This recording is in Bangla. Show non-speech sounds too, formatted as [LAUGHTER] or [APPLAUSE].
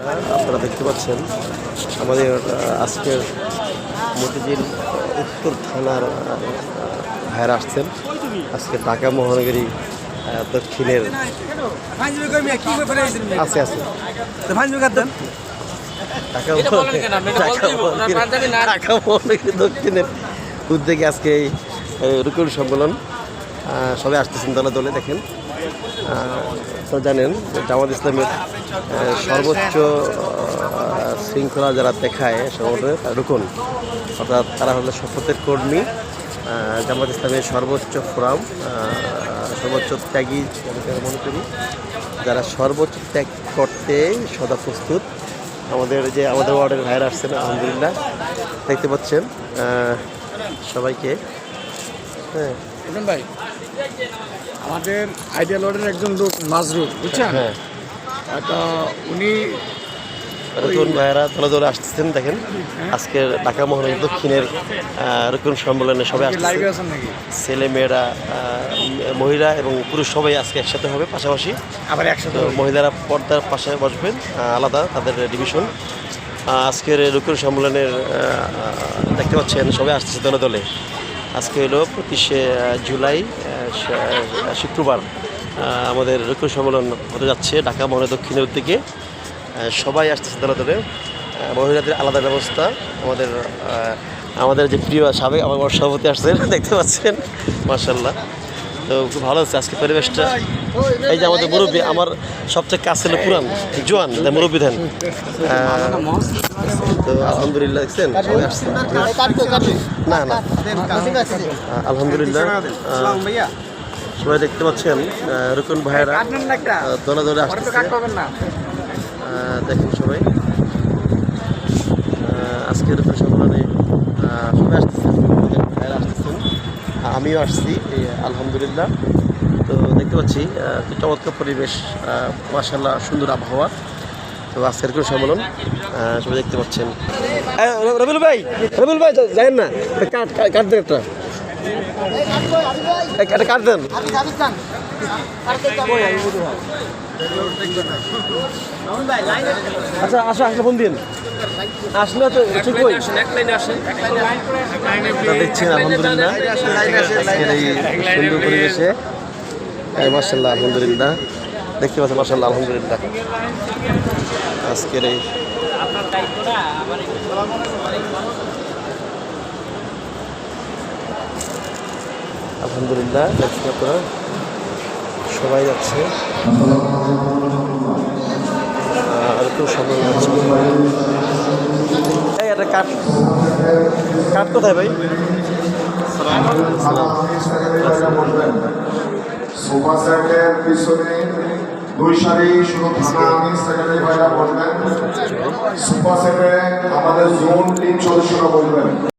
আপনারা দেখতে পাচ্ছেন আমাদের আজকের মতিঝিল উত্তর থানার ভাইরা আসছেন। আজকে ঢাকা মহানগরী দক্ষিণের আছে আছে। ঢাকা। মহানগরী- দক্ষিণের উদ্যোগে আজকে এই রুকুল সম্মেলন। সবাই আসতেছেন দলে দলে, দেখেন। তো জানেন জামাত ইসলামের সর্বোচ্চ শৃঙ্খলা যারা দেখায় সংগঠনের রুকুন। অর্থাৎ তারা হলো শপথের কর্মী। জামাত ইসলামের সর্বোচ্চ ফোরাম সর্বোচ্চ ত্যাগী মনে করি। যারা সর্বোচ্চ ত্যাগ করতে সদা প্রস্তুত। আমাদের যে, আমাদের ওয়ার্ডের ভাইয়ের আসছেন, আলহামদুলিল্লাহ, দেখতে পাচ্ছেন সবাইকে। হ্যাঁ। বুঝলেন ভাই আমাদের আইডিয়াল অর্ডারের একজন লোক মাজরুর বুঝছেন? হ্যাঁ। একটা উনি রকুন ভাইয়েরা দলে দলে আসতেছেন দেখেন। আজকে ঢাকা মহানগর দক্ষিণের আহ, সম্মেলনে সবাই আসতেছেন ছেলে মেয়েরা মহিলা এবং পুরুষ সবাই আজকে একসাথে হবে পাশাপাশি। আবার একসাথে মহিলারা পর্দার পাশে বসবেন আলাদা তাদের ডিভিশন। আজকের রুকুন সম্মেলনের দেখতে পাচ্ছেন সবাই আসতেছে দলে দলে। আজকে হলো পঁচিশে জুলাই শুক্রবার আমাদের রুকুন সম্মেলন হতে যাচ্ছে ঢাকা মহানগর দক্ষিণের উদ্যোগে। সবাই আসতেছে দলে দলে মহিলাদের আলাদা ব্যবস্থা। আমাদের আমাদের যে প্রিয় সাবেক, আমার সভাপতি আসছেন [LAUGHS] দেখতে পাচ্ছেন? মার্শাল্লাহ তো খুব ভালো হচ্ছে আজকে পরিবেশটা। এই যে আমাদের মুরব্বী, আমার সবচেয়ে কাছে পুরান, জোয়ান, মুরব্বী দেন। তো আলহামদুলিল্লাহ দেখছেন? আসছে না না। আলহামদুলিল্লাহ। সবাই দেখতে পাচ্ছেন রুকন ভাইয়েরা। দলে দলে আহ, দেখেন সবাই। আজকের সম্মেলনে আহ, সবাই আসতেছেন ভাইয়েরা আসতেছেন আমিও আসছি আলহামদুলিল্লাহ। তো দেখতে পাচ্ছি চমৎকার পরিবেশ মাসাল্লাহ সুন্দর আবহাওয়া। তো আজকের কোনো সম্মেলন সবাই দেখতে পাচ্ছেন। রবিল ভাই রবিল ভাই যাই না। কাট কাট দেন একটা। কাট দেন। আচ্ছা আসো আসলে ফোন দিন আসলে তো ঠিক দেখছেন, আলহামদুলিল্লাহ। সুন্দর পরিবেশে। মার্শাল্লাহ আলহামদুলিল্লাহ। দেখতে পাচ্ছেন মার্শাল্লাহ আলহামদুলিল্লাহ। আজকের এই আলহামদুলিল্লাহ দেখছেন আপনারা, সবাই যাচ্ছে। আর একটু সময় যাচ্ছে এই একটা কাঠ। কাঠ কোথায় ভাই? সোফা সেটের পিছনে দুই সারি শুধু থানা আমি সেক্রেটারি ভাইরা বলবেন। সোফা সেটে আমাদের জোন টিম সদস্যরা বলবেন।